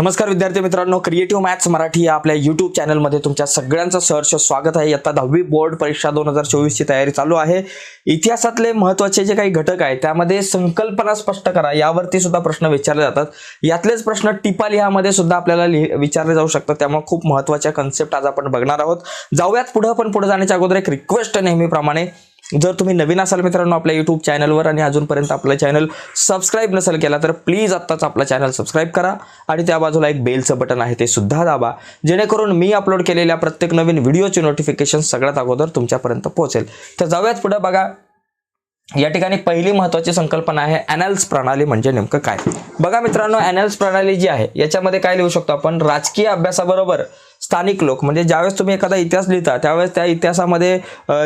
नमस्कार विद्यार्थी मित्रांनो क्रिएटिव्ह मॅथ्स मराठी या आपल्या यूट्यूब चॅनलमध्ये तुमच्या सगळ्यांचं सहर्ष स्वागत आहे. आता दहावी बोर्ड परीक्षा दोन हजार चोवीसची तयारी चालू आहे. इतिहासातले महत्त्वाचे जे काही घटक आहेत त्यामध्ये संकल्पना स्पष्ट करा यावरती सुद्धा प्रश्न विचारले जातात. यातलेच प्रश्न टिपा लिहामध्ये सुद्धा आपल्याला लिहि विचारले जाऊ शकतात. त्यामुळे खूप महत्त्वाच्या कन्सेप्ट आज आपण बघणार आहोत. जाऊयात पुढं पण पुढे जाण्याच्या अगोदर एक रिक्वेस्ट नेहमीप्रमाणे. जर तुम्ही नवीन असाल मित्रांनो आपल्या यूट्यूब चॅनलवर आणि अजूनपर्यंत आपलं चॅनल सबस्क्राईब नसेल केला तर प्लीज आत्ताच आपला चॅनल सबस्क्राईब करा आणि त्या बाजूला एक बेलचं बटन आहे ते सुद्धा दाबा. जेणेकरून मी अपलोड केलेल्या प्रत्येक नवीन व्हिडिओची नोटिफिकेशन सगळ्यात अगोदर तुमच्यापर्यंत पोहोचेल. तर जाऊयात पुढं बघा. या ठिकाणी पहिली महत्त्वाची संकल्पना आहे अॅनल्स प्रणाली म्हणजे नेमकं काय? बघा मित्रांनो अॅनल्स प्रणाली जी आहे याच्यामध्ये काय लिहू शकतो आपण? राजकीय अभ्यासाबरोबर स्थानिक लोक. म्हणजे ज्यावेळेस तुम्ही एखादा इतिहास लिहिता त्यावेळेस त्या इतिहासामध्ये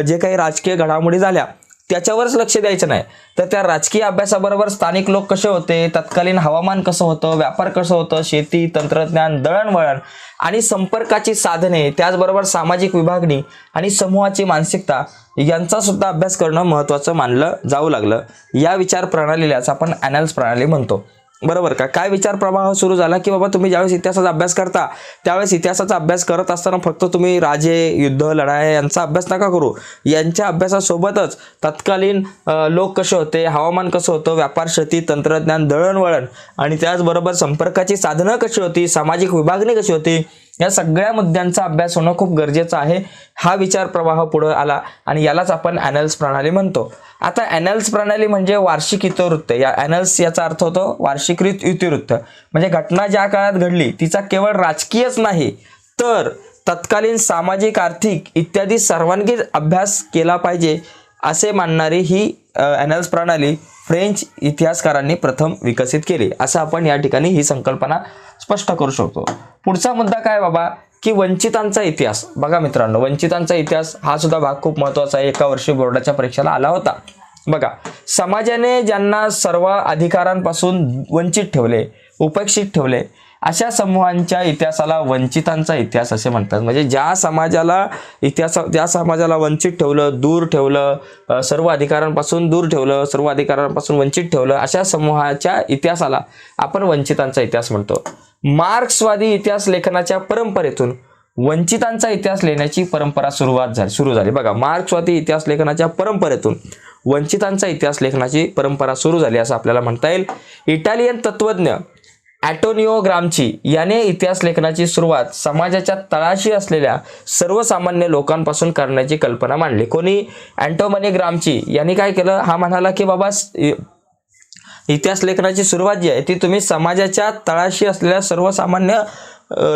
जे काही राजकीय घडामोडी झाल्या त्याच्यावरच लक्ष द्यायचं नाही. तर त्या राजकीय अभ्यासाबरोबर स्थानिक लोक कसे होते तत्कालीन हवामान कसं होतं व्यापार कसं होतं शेती तंत्रज्ञान दळणवळण आणि संपर्काची साधने त्याचबरोबर सामाजिक विभागणी आणि समूहाची मानसिकता यांचा सुद्धा अभ्यास करणं महत्त्वाचं मानलं जाऊ लागलं. या विचार प्रणालीलाच आपण अॅनल्स प्रणाली म्हणतो. बरोबर का? काय विचार प्रवाह सुरू झाला की बाबा तुम्ही ज्यावेळेस इतिहासाचा अभ्यास करता त्यावेळेस इतिहासाचा अभ्यास करत असताना फक्त तुम्ही राजे युद्ध लढाया यांचा अभ्यास नका करू. यांच्या अभ्यासासोबतच तत्कालीन लोक कसे होते हवामान कसं होतं व्यापार शेती तंत्रज्ञान दळणवळण आणि त्याचबरोबर संपर्काची साधनं कशी होती सामाजिक विभागणी कशी होती या सगळ्या मुद्द्यांचा अभ्यास होणं खूप गरजेचं आहे. हा विचार प्रवाह पुढे आला आणि यालाच आपण अॅनल्स प्रणाली म्हणतो. आता अॅनल्स प्रणाली म्हणजे वार्षिक इतिवृत्त या अॅनल्स याचा अर्थ होतो वार्षिकृत इतिवृत्त म्हणजे घटना ज्या काळात घडली तिचा केवळ राजकीयच नाही तर तत्कालीन सामाजिक आर्थिक इत्यादी सर्वांगीण अभ्यास केला पाहिजे असे मानणारी ही अॅनल्स प्रणाली फ्रेंच इतिहासकारांनी प्रथम विकसित केली. असं आपण या ठिकाणी ही संकल्पना स्पष्ट करू शकतो. पुढचा मुद्दा काय बाबा? की वंचितांचा इतिहास. बघा मित्रांनो वंचितांचा इतिहास हा सुद्धा भाग खूप महत्त्वाचा आहे. एका वर्षी बोर्डाच्या परीक्षेला आला होता. बघा समाजाने ज्यांना सर्व अधिकारांपासून वंचित ठेवले उपेक्षित ठेवले अशा समूहांच्या इतिहासाला वंचितांचा इतिहास असे म्हणतात. म्हणजे ज्या समाजाला इतिहास ज्या समाजाला वंचित ठेवलं दूर ठेवलं सर्व अधिकारांपासून दूर ठेवलं सर्व अधिकारांपासून वंचित ठेवलं अशा समूहाच्या इतिहासाला आपण वंचितांचा इतिहास म्हणतो. मार्क्सवादी इतिहास लेखनाच्या परंपरेतून वंचितांचा इतिहास लिहिण्याची परंपरा सुरुवात झाली सुरू झाली. बघा मार्क्सवादी इतिहास लेखनाच्या परंपरेतून वंचितांचा इतिहास लेखनाची परंपरा सुरू झाली असं आपल्याला म्हणता येईल. इटालियन तत्वज्ञ ॲटोनिओ ग्रामची याने इतिहास लेखनाची सुरुवात समाजाच्या तळाशी असलेल्या सर्वसामान्य लोकांपासून करण्याची कल्पना मांडली. कोणी? अँटोमनी ग्रामची. यांनी काय केलं? हा म्हणाला की बाबा इतिहास लेखनाची सुरुवात जी आहे ती तुम्ही समाजाच्या तळाशी असलेल्या सर्वसामान्य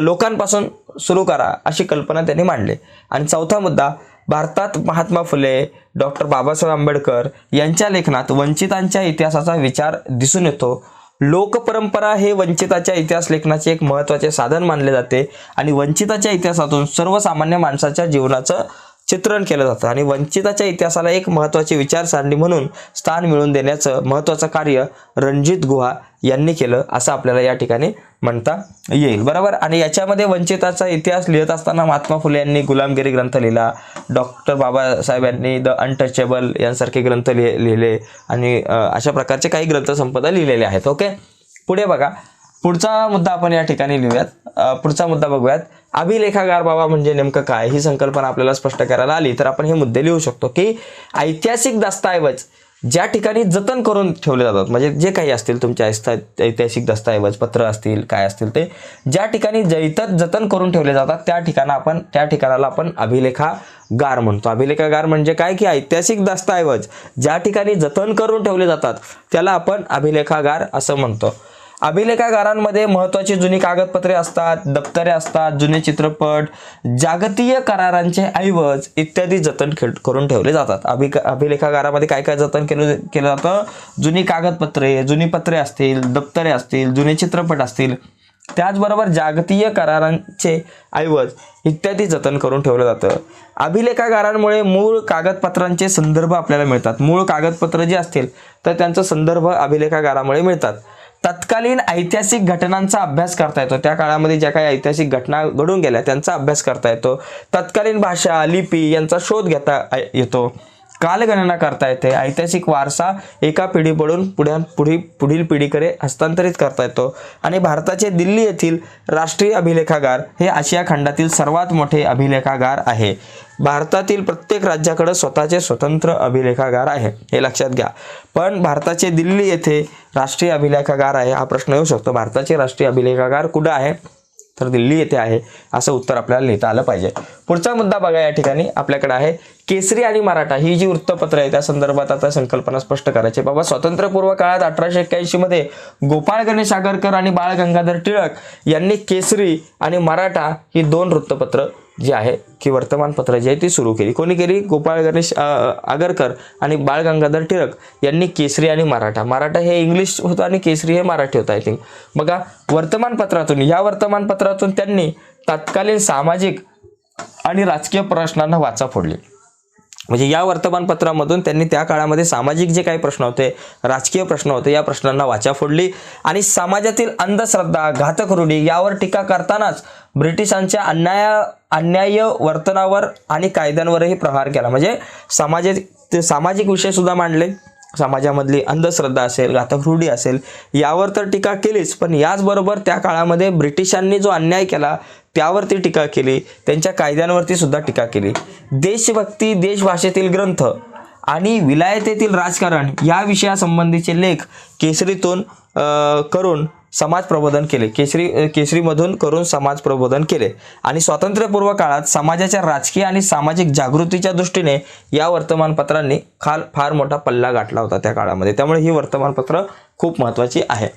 लोकांपासून सुरू करा अशी कल्पना त्यांनी मांडली. आणि चौथा मुद्दा भारतात महात्मा फुले डॉक्टर बाबासाहेब आंबेडकर यांच्या लेखनात वंचितांच्या इतिहासाचा विचार दिसून येतो. लोकपरंपरा हे वंचिताच्या इतिहास लेखनाचे एक महत्त्वाचे साधन मानले जाते आणि वंचिताच्या इतिहासातून सर्वसामान्य माणसाच्या जीवनाचं चित्रण केलं जातं. आणि वंचिताच्या इतिहासाला एक महत्त्वाची विचारसरणी म्हणून स्थान मिळवून देण्याचं महत्त्वाचं कार्य रणजित गुहा यांनी केलं असं आपल्याला या ठिकाणी म्हणता येईल. बरोबर? आणि याच्यामध्ये वंचिताचा इतिहास लिहित असताना महात्मा फुले यांनी गुलामगिरी ग्रंथ लिहिला. डॉक्टर बाबासाहेब यांनी द अनटचेबल यांसारखे ग्रंथ लिहि लिहिले. आणि अशा प्रकारचे काही ग्रंथसंपदा लिहिलेले आहेत. ओके? पुढे बघा. पुढचा मुद्दा आपण या ठिकाणी लिहूयात पुढचा मुद्दा बघूयात. अभिलेखागार बाबा म्हणजे नेमकं काय? ही संकल्पना आपल्याला स्पष्ट करायला आली. तर आपण हे मुद्दे लिहू शकतो की ऐतिहासिक दस्तऐवज ज्या ठिकाणी जतन करून ठेवले जातात म्हणजे जे काही असतील तुमच्या ऐतिहासिक दस्तऐवज पत्र असतील काय असतील ते ज्या ठिकाणी जैतत जतन करून ठेवले जातात त्या ठिकाणा आपण त्या ठिकाणाला आपण अभिलेखागार म्हणतो. अभिलेखागार म्हणजे काय? की ऐतिहासिक दस्तऐवज ज्या ठिकाणी जतन करून ठेवले जातात त्याला आपण अभिलेखागार असं म्हणतो. अभिलेखागारांमध्ये महत्त्वाची जुनी कागदपत्रे असतात दप्तरे असतात जुने चित्रपट जागतीय करारांचे ऐवज इत्यादी जतन खेळ करून ठेवले जातात. अभि अभिलेखागारामध्ये काय काय जतन केलं केलं जातं? जुनी कागदपत्रे जुनी पत्रे असतील दप्तरे असतील जुने चित्रपट असतील. त्याचबरोबर जागतीय करारांचे ऐवज इत्यादी जतन करून ठेवलं जातं. अभिलेखागारांमुळे मूळ कागदपत्रांचे संदर्भ आपल्याला मिळतात. मूळ कागदपत्र जे असतील तर त्यांचा संदर्भ अभिलेखागारामुळे मिळतात. तत्कालीन ऐतिहासिक घटनांचा अभ्यास करता येतो. त्या काळामध्ये ज्या काही ऐतिहासिक घटना घडून गेल्या त्यांचा अभ्यास करता येतो. तत्कालीन भाषा लिपी यांचा शोध घेता येतो. कालगणना करता येते. ऐतिहासिक वारसा एका पिढीकडून पुढ्या पुढी पुढील पिढीकडे हस्तांतरित करता येतो. आणि भारताचे दिल्ली येथील राष्ट्रीय अभिलेखागार हे आशिया खंडातील सर्वात मोठे अभिलेखागार आहे. भारतातील प्रत्येक राज्याकडे स्वतःचे स्वतंत्र अभिलेखागार आहे. हे लक्षात घ्या. पण भारताचे दिल्ली येथे राष्ट्रीय अभिलेखागार आहे हा प्रश्न येऊ शकतो. भारताचे राष्ट्रीय अभिलेखागार कुठं आहे? तर दिल्ली येथे आहे असं उत्तर आपल्याला लिहिता आलं पाहिजे. पुढचा मुद्दा बघा या ठिकाणी आपल्याकडे आहे. केसरी आणि मराठा ही जी वृत्तपत्र आहे त्या संदर्भात आता संकल्पना स्पष्ट करायची बाबा स्वातंत्र्यपूर्व काळात अठराशे एक्क्याऐंशी मध्ये गोपाळ गणेश आगरकर आणि बाळ गंगाधर टिळक यांनी केसरी आणि मराठा ही दोन वृत्तपत्र जी आहे की वर्तमानपत्र जी आहे ती सुरू केली. कोणी केली? गोपाळ गणेश आगरकर आणि बाळ गंगाधर टिळक यांनी केसरी आणि मराठा. मराठा हे इंग्लिश होतं आणि केसरी हे मराठी होतं आय थिंक बघा वर्तमानपत्रातून या वर्तमानपत्रातून त्यांनी तत्कालीन सामाजिक आणि राजकीय प्रश्नांना वाचा फोडली. म्हणजे या वर्तमानपत्रामधून त्यांनी त्या काळामध्ये सामाजिक जे काही प्रश्न होते राजकीय प्रश्न होते या प्रश्नांना वाचा फोडली. आणि समाजातील अंधश्रद्धा घातक रूढी यावर टीका करतानाच ब्रिटिशांच्या अन्याय अन्याय वर्तनावर आणि कायद्यांवरही प्रहार केला. म्हणजे समाजात ते सामाजिक विषय सुद्धा मांडले. समाजामधली अंधश्रद्धा असेल घातक रूढी असेल यावर तर टीका केलीच. पण याचबरोबर त्या काळामध्ये ब्रिटिशांनी जो अन्याय केला त्यावरती टीका केली त्यांच्या कायद्यांवरती सुद्धा टीका केली. देशभक्ती देशभाषेतील ग्रंथ आणि विलायतेतील राजकारण या विषयासंबंधीचे लेख केसरीतून करून समाज प्रबोधन केले. केसरी केसरीमधून करून समाज प्रबोधन केले. आणि स्वातंत्र्यपूर्व काळात समाजाच्या राजकीय आणि सामाजिक जागृतीच्या दृष्टीने या वर्तमानपत्रांनी खाल फार मोठा पल्ला गाठला होता त्या काळामध्ये. त्यामुळे ही वर्तमानपत्र खूप महत्त्वाची आहे.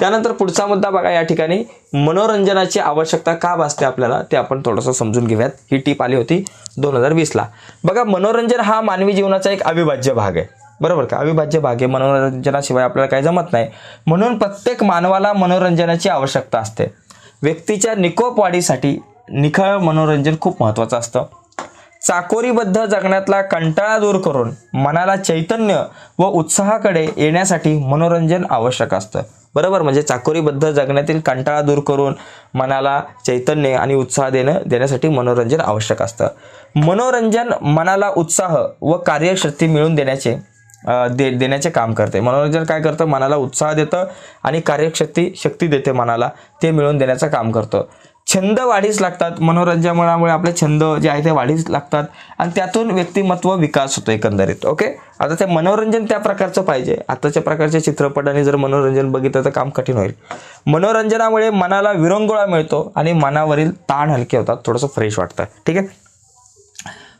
त्यानंतर पुढचा मुद्दा बघा या ठिकाणी. मनोरंजनाची आवश्यकता का भासते आपल्याला? ते आपण थोडंसं समजून घेऊयात. ही टीप आली होती दोन हजार वीसला. बघा मनोरंजन हा मानवी जीवनाचा एक अविभाज्य भाग आहे. बरोबर का? अविभाज्य भाग आहे. मनोरंजनाशिवाय आपल्याला काही जमत नाही. म्हणून प्रत्येक मानवाला मनोरंजनाची आवश्यकता असते. व्यक्तीच्या निकोप वाढीसाठी निखळ मनोरंजन खूप महत्त्वाचं असतं. चाकोरीबद्ध जगण्यातला कंटाळा दूर करून मनाला चैतन्य व उत्साहाकडे येण्यासाठी मनोरंजन आवश्यक असतं. बरोबर म्हणजे चाकोरीबद्ध जगण्यातील कंटाळा दूर करून मनाला चैतन्य आणि उत्साह देणं देण्यासाठी मनोरंजन आवश्यक असतं. मनोरंजन मनाला उत्साह व कार्यशक्ती मिळून देण्याचे दे देण्याचे काम करते. मनोरंजन काय करतं? मनाला उत्साह देतं आणि कार्यशक्ती शक्ती देते मनाला. ते मिळवून देण्याचं काम करतं. छंद वाढीस लागतात. मनोरंजनामुळे आपले छंद जे आहे ते वाढीस लागतात आणि त्यातून व्यक्तिमत्व विकास होतो एकंदरीत ओके? आता ते मनोरंजन त्या प्रकारचं पाहिजे. आताच्या प्रकारच्या चित्रपटाने जर मनोरंजन बघितलं तर काम कठीण होईल. मनोरंजनामुळे मनाला विरंगुळा मिळतो आणि मनावरील ताण हलके होतात थोडंसं फ्रेश वाटतं. ठीक आहे?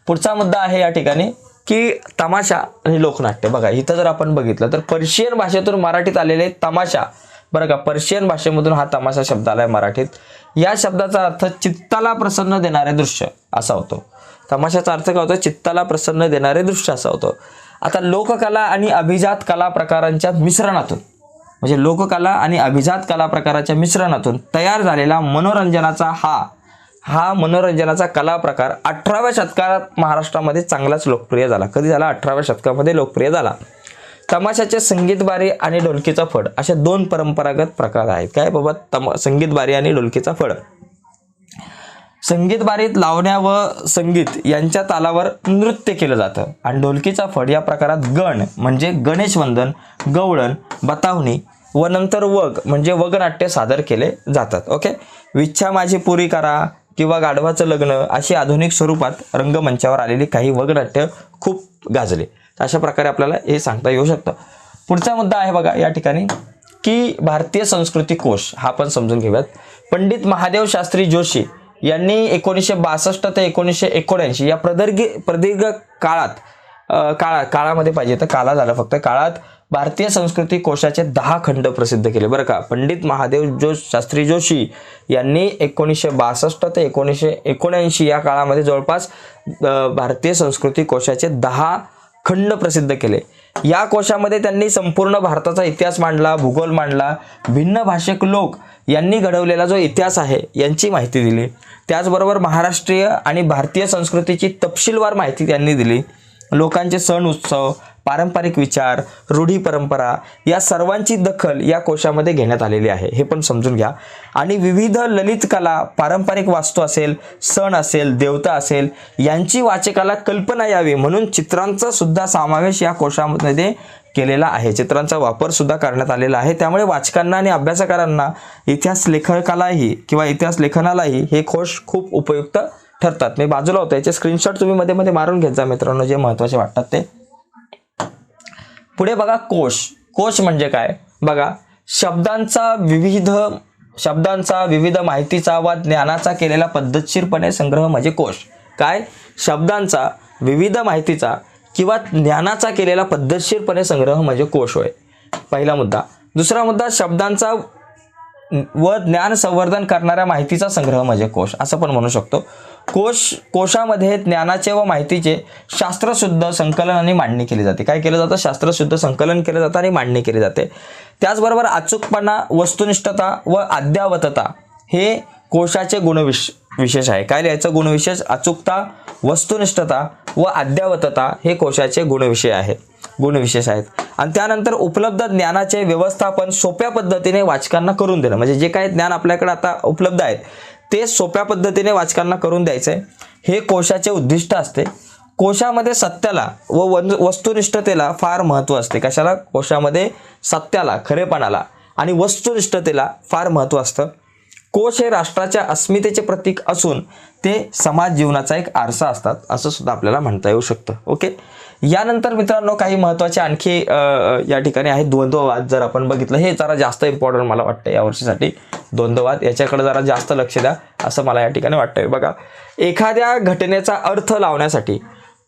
पुढचा मुद्दा आहे या ठिकाणी की तमाशा आणि लोकनाट्य. बघा इथं जर आपण बघितलं तर पर्शियन भाषेतून मराठीत आलेले तमाशा. बरं का पर्शियन भाषेमधून हा तमाशा शब्द आलाय मराठीत. या शब्दाचा अर्थ चित्ताला प्रसन्न देणारे दृश्य असा होतो. तमाशाचा अर्थ काय होतो? चित्ताला प्रसन्न देणारे दृश्य असा होतो. आता लोककला आणि अभिजात कला प्रकारांच्या मिश्रणातून म्हणजे लोककला आणि अभिजात कला प्रकाराच्या मिश्रणातून तयार झालेला मनोरंजनाचा हा हा मनोरंजनाचा कला प्रकार अठराव्या शतकात महाराष्ट्रामध्ये चांगलाच लोकप्रिय झाला. कधी झाला? अठराव्या शतकामध्ये लोकप्रिय झाला. तमाशाचे संगीत बारी आणि ढोलकीचा फड असे दोन परंपरागत प्रकार आहेत. काय बाबा? तमा संगीत बारी आणि ढोलकीचा फड. संगीत बारीत लावण्या व संगीत यांच्या तालावर नृत्य केलं जातं. आणि ढोलकीचा फड या प्रकारात गण म्हणजे गणेश वंदन गवळण बतावणी व नंतर वग म्हणजे वगनाट्य सादर केले जातात. ओके? विच्छा माझी पुरी करा किंवा गाढवाचं लग्न अशी आधुनिक स्वरूपात रंगमंचावर आलेली काही वगनाट्य खूप गाजले. अशा प्रकारे आपल्याला हे सांगता येऊ शकतं. पुढचा मुद्दा आहे बघा या ठिकाणी की भारतीय संस्कृती कोश हा पण समजून घेऊयात. पंडित महादेव शास्त्री जोशी यांनी एकोणीसशे बासष्ट ते एकोणीसशे एकोणऐंशी या प्रदीर्घ प्रदीर्घ काळात काळा काळामध्ये पाहिजे तर काळा झाला फक्त. काळात भारतीय संस्कृती कोशाचे दहा खंड प्रसिद्ध केले. बरं का? पंडित महादेव जो शास्त्री जोशी यांनी एकोणीसशे बासष्ट ते एकोणीसशे एकोणऐंशी या काळामध्ये जवळपास भारतीय संस्कृती कोशाचे दहा खंड प्रसिद्ध केले. या कोशामध्ये त्यांनी संपूर्ण भारताचा इतिहास मांडला भूगोल मांडला भिन्न भाषिक लोक यांनी घडवलेला जो इतिहास आहे यांची माहिती दिली. त्याचबरोबर महाराष्ट्रीय आणि भारतीय संस्कृतीची तपशीलवार माहिती त्यांनी दिली. लोकांचे सण उत्सव पारंपरिक विचार रूढी परंपरा या सर्वांची दखल या कोशामध्ये घेण्यात आलेली आहे. हे पण समजून घ्या. आणि विविध ललित कला पारंपरिक वास्तू असेल सण असेल देवता असेल यांची वाचकाला कल्पना यावी म्हणून चित्रांचा सुद्धा समावेश या कोशामध्ये केलेला आहे. चित्रांचा वापर सुद्धा करण्यात आलेला आहे. त्यामुळे वाचकांना आणि अभ्यासकारांना इतिहास लेखकालाही किंवा इतिहास लेखनालाही हे कोश खूप उपयुक्त ठरतात. मी बाजूला होतं. याचे स्क्रीनशॉट तुम्ही मध्ये मध्ये मारून घेत जा मित्रांनो. जे महत्त्वाचे वाटतात ते. पुढे बघा कोश. कोश म्हणजे काय? बघा शब्दांचा विविध शब्दांचा विविध माहितीचा वा ज्ञानाचा केलेला पद्धतशीरपणे संग्रह म्हणजे कोश. काय? शब्दांचा विविध माहितीचा किंवा ज्ञानाचा केलेला पद्धतशीरपणे संग्रह म्हणजे कोश होय. पहिला मुद्दा. दुसरा मुद्दा शब्दांचा व ज्ञान संवर्धन करणाऱ्या माहितीचा संग्रह म्हणजे कोश. असं पण म्हणू शकतो. कोश कोशामध्ये ज्ञानाचे व माहितीचे शास्त्रशुद्ध संकलन आणि मांडणी केली जाते. काय केलं जातं? शास्त्रशुद्ध संकलन केलं जातं आणि मांडणी केली जाते. त्याचबरोबर अचूकपणा वस्तुनिष्ठता व अद्यावतता हे कोशाचे गुणविश विशेष आहे. काय लिहायचं? गुणविशेष अचूकता वस्तुनिष्ठता व अद्यावतता हे कोशाचे गुणविषय आहे. गुणविशेष आहेत. आणि त्यानंतर उपलब्ध ज्ञानाचे व्यवस्थापन सोप्या पद्धतीने वाचकांना करून देणं. म्हणजे जे काही ज्ञान आपल्याकडे आता उपलब्ध आहेत ते सोप्या पद्धतीने वाचकांना करून द्यायचं आहे हे कोशाचे उद्दिष्ट असते. कोशामध्ये सत्याला व वन वस्तुनिष्ठतेला फार महत्त्व असते. कशाला? कोशामध्ये सत्याला खरेपणाला आणि वस्तुनिष्ठतेला फार महत्त्व असतं. कोश हे राष्ट्राच्या अस्मितेचे प्रतीक असून ते समाज जीवनाचा एक आरसा असतात असं सुद्धा आपल्याला म्हणता येऊ शकतं. ओके? यानंतर मित्रांनो काही महत्त्वाचे आणखी या ठिकाणी आहे द्वंद्ववाद जर आपण बघितलं हे जरा जास्त इम्पॉर्टंट मला वाटतं यावर्षीसाठी द्वंद्ववाद याच्याकडे जरा जास्त लक्ष द्या असं मला या ठिकाणी वाटतंय. बघा एखाद्या घटनेचा अर्थ लावण्यासाठी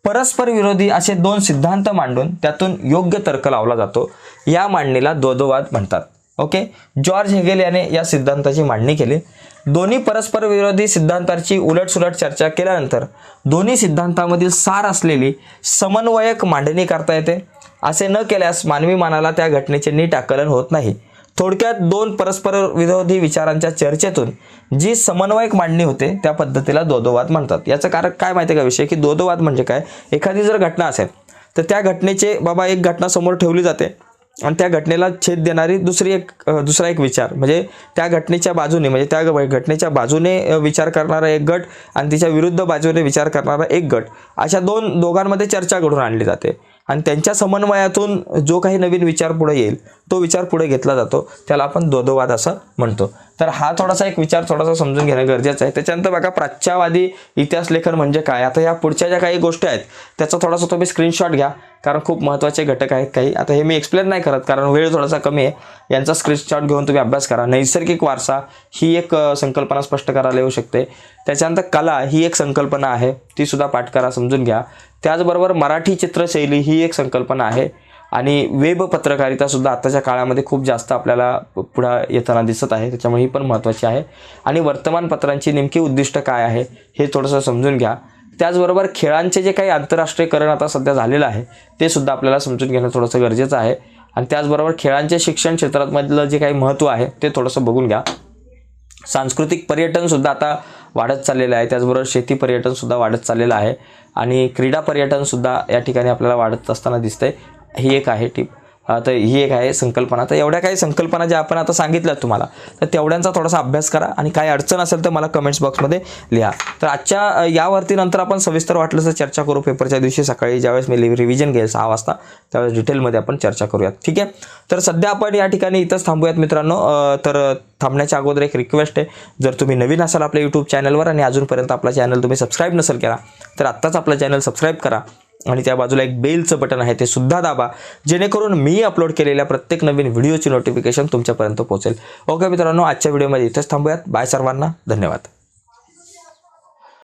परस्पर विरोधी असे दोन सिद्धांत मांडून त्यातून योग्य तर्क लावला जातो. या मांडणीला द्वंद्ववाद म्हणतात. ओके? जॉर्ज हेगेल याने या सिद्धांताची मांडणी केली. दोन्ही परस्पर विरोधी सिद्धांतांची उलटसुलट चर्चा केल्यानंतर दोन्ही सिद्धांतामधील सार असलेली समन्वयक मांडणी करता येते. असे न केल्यास मानवी मानाला त्या घटनेचे नीट आकलन होत नाही. थोडक्यात दोन परस्पर विरोधी विचारांच्या चर्चेतून जी समन्वयक मांडणी होते त्या पद्धतीला दोदोवाद म्हणतात. याचं कारण काय माहिती आहे का विषय? की दोदोवाद म्हणजे काय? एखादी जर घटना असेल तर त्या घटनेचे बाबा एक घटना समोर ठेवली जाते आणि त्या घटनेला छेद देणारी दुसरी एक दुसरा एक विचार. म्हणजे त्या घटनेच्या बाजूने म्हणजे त्या घटनेच्या बाजूने विचार करणारा एक गट आणि तिच्या विरुद्ध बाजूने विचार करणारा एक गट अशा दोन दोघांमध्ये चर्चा घडून आणली जाते. आणि त्यांच्या समन्वयातून जो काही नवीन विचार पुढे येईल तो विचार पुढे घेतला जातो. त्याला आपण दोदोवाद असं म्हणतो. तर हा थोडासा एक विचार थोडासा समजून घेणं गरजेचं आहे. त्याच्यानंतर बघा प्राच्यवादी इतिहास लेखन म्हणजे काय? आता या पुढच्या ज्या काही गोष्टी आहेत त्याचा थोडासा तुम्ही स्क्रीनशॉट घ्या. कारण खूप महत्त्वाचे घटक आहेत काही. आता हे मी एक्सप्लेन नाही करत कारण वेळ थोडासा कमी आहे. यांचा स्क्रीनशॉट घेऊन तुम्ही अभ्यास करा. नैसर्गिक वारसा ही एक संकल्पना स्पष्ट करायला येऊ शकते. त्याच्यानंतर कला ही एक संकल्पना आहे ती सुद्धा पाठ करा समजून घ्या. त्याचबरोबर मराठी चित्रशैली ही एक संकल्पना आहे आणि वेब पत्रकारितासुद्धा आत्ताच्या काळामध्ये खूप जास्त आपल्याला पुढं येताना दिसत आहे. त्याच्यामुळे ही पण महत्त्वाची आहे. आणि वर्तमानपत्रांची नेमकी उद्दिष्ट काय आहे हे थोडंसं समजून घ्या. त्याचबरोबर खेळांचे जे काही आंतरराष्ट्रीयकरण आता सध्या झालेलं आहे ते सुद्धा आपल्याला समजून घेणं थोडंसं गरजेचं आहे. आणि त्याचबरोबर खेळांचे शिक्षण क्षेत्रामधलं जे काही महत्त्व आहे ते थोडंसं बघून घ्या. सांस्कृतिक पर्यटनसुद्धा आता वाढत चाललेलं आहे. त्याचबरोबर शेती पर्यटनसुद्धा वाढत चाललेलं आहे. आणि क्रीडा पर्यटनसुद्धा या ठिकाणी आपल्याला वाढत असताना दिसतंय. ही एक आहे टीप. तर ही एक आहे संकल्पना. तर एवढ्या काही संकल्पना ज्या आपण आता सांगितल्या तुम्हाला तर तेवढ्यांचा थोडासा अभ्यास करा आणि काही अडचण असेल तर मला कमेंट्स बॉक्समध्ये लिहा. तर आजच्या यावरती नंतर आपण सविस्तर वाटलं तर चर्चा करू. पेपरच्या दिवशी सकाळी ज्यावेळेस मी रिव्हिजन घेईल सहा वाजता त्यावेळेस डिटेलमध्ये आपण चर्चा करूयात. ठीक आहे? तर सध्या आपण या ठिकाणी इथंच थांबूयात मित्रांनो. तर थांबण्याच्या अगोदर एक रिक्वेस्ट आहे. जर तुम्ही नवीन असाल आपल्या यूट्यूब चॅनलवर आणि अजूनपर्यंत आपला चॅनल तुम्ही सबस्क्राईब नसेल केला तर आत्ताच आपला चॅनल सबस्क्राईब करा. आणि त्या बाजूला एक बेलचं बटन आहे ते सुद्धा दाबा. जेणेकरून मी अपलोड केलेल्या प्रत्येक नवीन व्हिडिओची नोटिफिकेशन तुमच्यापर्यंत पोहोचेल. ओके मित्रांनो आजच्या व्हिडिओमध्ये इथेच थांबूयात. बाय सर्वांना. धन्यवाद.